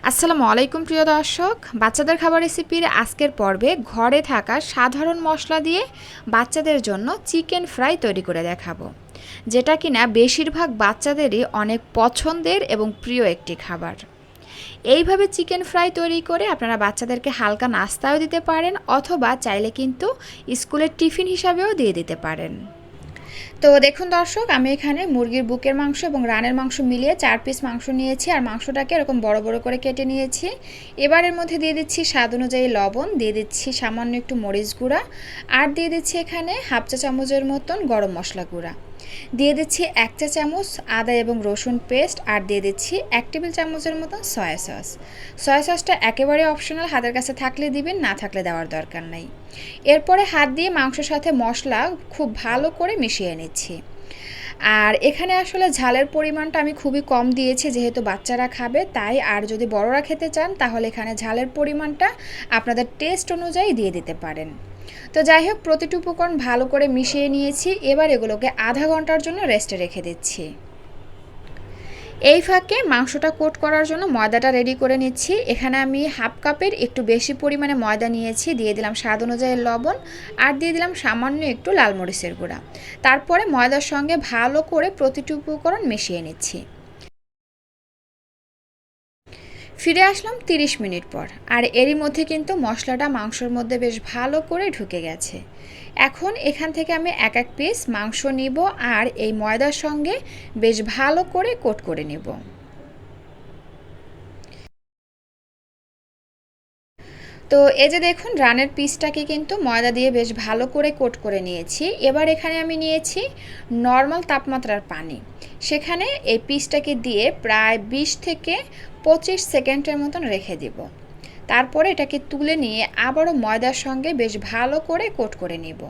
আসসালামু আলাইকুম, প্রিয় দর্শক। বাচ্চাদের খাবার রেসিপির আজকের পর্বে ঘরে থাকা সাধারণ মশলা দিয়ে বাচ্চাদের জন্য চিকেন ফ্রাই তৈরি করে দেখাবো, যেটা কিনা বেশিরভাগ বাচ্চাদেরই অনেক পছন্দের এবং প্রিয় একটি খাবার। এইভাবে চিকেন ফ্রাই তৈরি করে আপনারা বাচ্চাদেরকে হালকা নাস্তাও দিতে পারেন, অথবা চাইলে কিন্তু স্কুলের টিফিন হিসাবেও দিয়ে দিতে পারেন। তো দেখুন দর্শক, আমি এখানে মুরগির বুকের মাংস এবং রানের মাংস মিলিয়ে চার পিস মাংস নিয়েছি আর মাংসটাকে এরকম বড় বড় করে কেটে নিয়েছি। এবার এর মধ্যে দিয়ে দিচ্ছি স্বাদ অনুযায়ী লবণ, দিয়ে দিচ্ছি সামান্য একটু মরিচ গুঁড়া আর দিয়ে দিচ্ছি এখানে হাফ চা চামচের মতন গরম মশলা গুঁড়া। দিয়ে দিচ্ছি এক চা চামচ আদা এবং রসুন পেস্ট আর দিয়ে দিচ্ছি এক টেবিল চামচের মতন সয়া সস। সয়া সসটা একেবারে অপশনাল হাতের কাছে থাকলে দিবেন, না থাকলে দেওয়ার দরকার নাই। এরপরে হাত দিয়ে মাংসের সাথে মশলা খুব ভালো করে মিশিয়ে নিচ্ছি। আর এখানে আসলে ঝালের পরিমাণটা আমি খুবই কম দিয়েছি, যেহেতু বাচ্চারা খাবে, তাই আর যদি বড়রা খেতে চান, তাহলে এখানে ঝালের পরিমাণটা আপনাদের টেস্ট অনুযায়ী দিয়ে দিতে পারেন। তো যাই হোক, প্রতিটি উপকরণ ভালো করে মিশিয়ে নিয়েছি। এবার এগুলোকে আধা ঘণ্টার জন্য রেস্টে রেখে দিচ্ছি। এই ফাঁকে মাংসটা কোট করার জন্য ময়দাটা রেডি করে নিচ্ছি। এখানে আমি হাফ কাপের একটু বেশি পরিমাণে ময়দা নিয়েছি, দিয়ে দিলাম স্বাদ অনুযায়ী লবণ আর দিয়ে দিলাম সামান্য একটু লাল মরিচের গুঁড়া। তারপরে ময়দার সঙ্গে ভালো করে প্রতিটি উপকরণ মিশিয়ে নিচ্ছি। ফিরে আসলাম 30 মিনিট পর। আর এরই মধ্যে কিন্তু মশলাটা মাংসর মধ্যে বেশ ভালো করে ঢুকে গেছে। এখন এখান থেকে আমি এক এক পিস মাংস নিব আর এই ময়দার সঙ্গে বেশ ভালো করে কোট করে নেব। তো এই যে দেখুন, রানের পিসটাকে কিন্তু ময়দা দিয়ে বেশ ভালো করে কোট করে নিয়েছি। এবার এখানে আমি নিয়েছি নর্মাল তাপমাত্রার পানি। সেখানে এই পিসটাকে দিয়ে প্রায় বিশ থেকে পঁচিশ সেকেন্ডের মতন রেখে দিব। তারপরে এটাকে তুলে নিয়ে আবারও ময়দার সঙ্গে বেশ ভালো করে কোট করে নিব।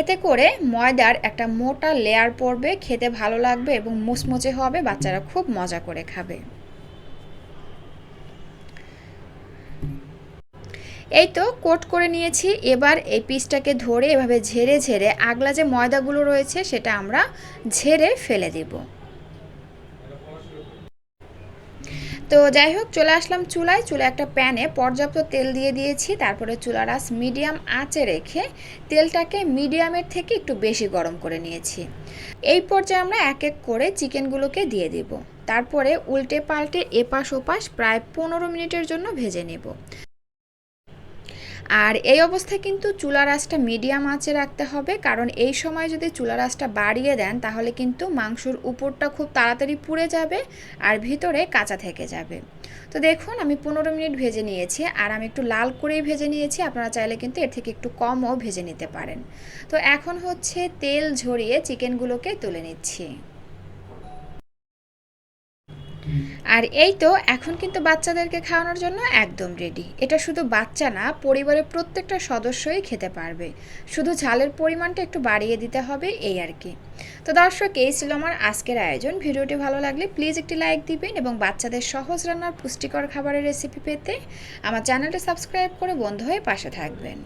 এতে করে ময়দার একটা মোটা লেয়ার পড়বে, খেতে ভালো লাগবে এবং মুচমুচে হবে, বাচ্চারা খুব মজা করে খাবে। এই তো কোট করে নিয়েছি। এবার এই পিসটাকে ধরে এভাবে ঝেড়ে ঝেড়ে আগলা যে ময়দাগুলো রয়েছে, সেটা আমরা ঝেড়ে ফেলে দেব। তো যাই হোক, চলে আসলাম চুলায়। চুলা একটা প্যানে পর্যাপ্ত তেল দিয়ে দিয়েছি। তারপরে চুলার আঁচ মিডিয়াম আঁচে রেখে তেলটাকে মিডিয়ামের থেকে একটু বেশি গরম করে নিয়েছি। এই পর্যায়ে আমরা এক এক করে চিকেনগুলোকে দিয়ে দেব। তারপরে উল্টে পাল্টে এপাশ ওপাশ প্রায় পনেরো মিনিটের জন্য ভেজে নেব। আর এই অবস্থায় কিন্তু চুলার আঁচটা মিডিয়াম আঁচে রাখতে হবে, কারণ এই সময় যদি চুলার আঁচটা বাড়িয়ে দেন, তাহলে কিন্তু মাংসর উপরটা খুব তাড়াতাড়ি পুড়ে যাবে আর ভিতরে কাঁচা থেকে যাবে। তো দেখুন, আমি পনেরো মিনিট ভেজে নিয়েছি আর আমি একটু লাল করেই ভেজে নিয়েছি, আপনারা চাইলে কিন্তু এর থেকে একটু কমও ভেজে নিতে পারেন। তো এখন হচ্ছে তেল ঝরিয়ে চিকেনগুলোকে তুলে নিচ্ছি। আর এই তো এখন কিন্তু বাচ্চাদেরকে খাওয়ানোর জন্য একদম রেডি এটা শুধু বাচ্চা না, পরিবারের প্রত্যেকটা সদস্যই খেতে পারবে। শুধু ঝালের পরিমাণটা একটু বাড়িয়ে দিতে হবে, এই আর কি। তো দর্শক, এই ছিল আমার আজকের আয়োজন। ভিডিওটি ভালো লাগলে প্লিজ একটি লাইক দিবেন এবং বাচ্চাদের সহজ রান্নার পুষ্টিকর খাবারের রেসিপি পেতে আমার চ্যানেলটা সাবস্ক্রাইব করে বন্ধু হয়ে পাশে থাকবেন।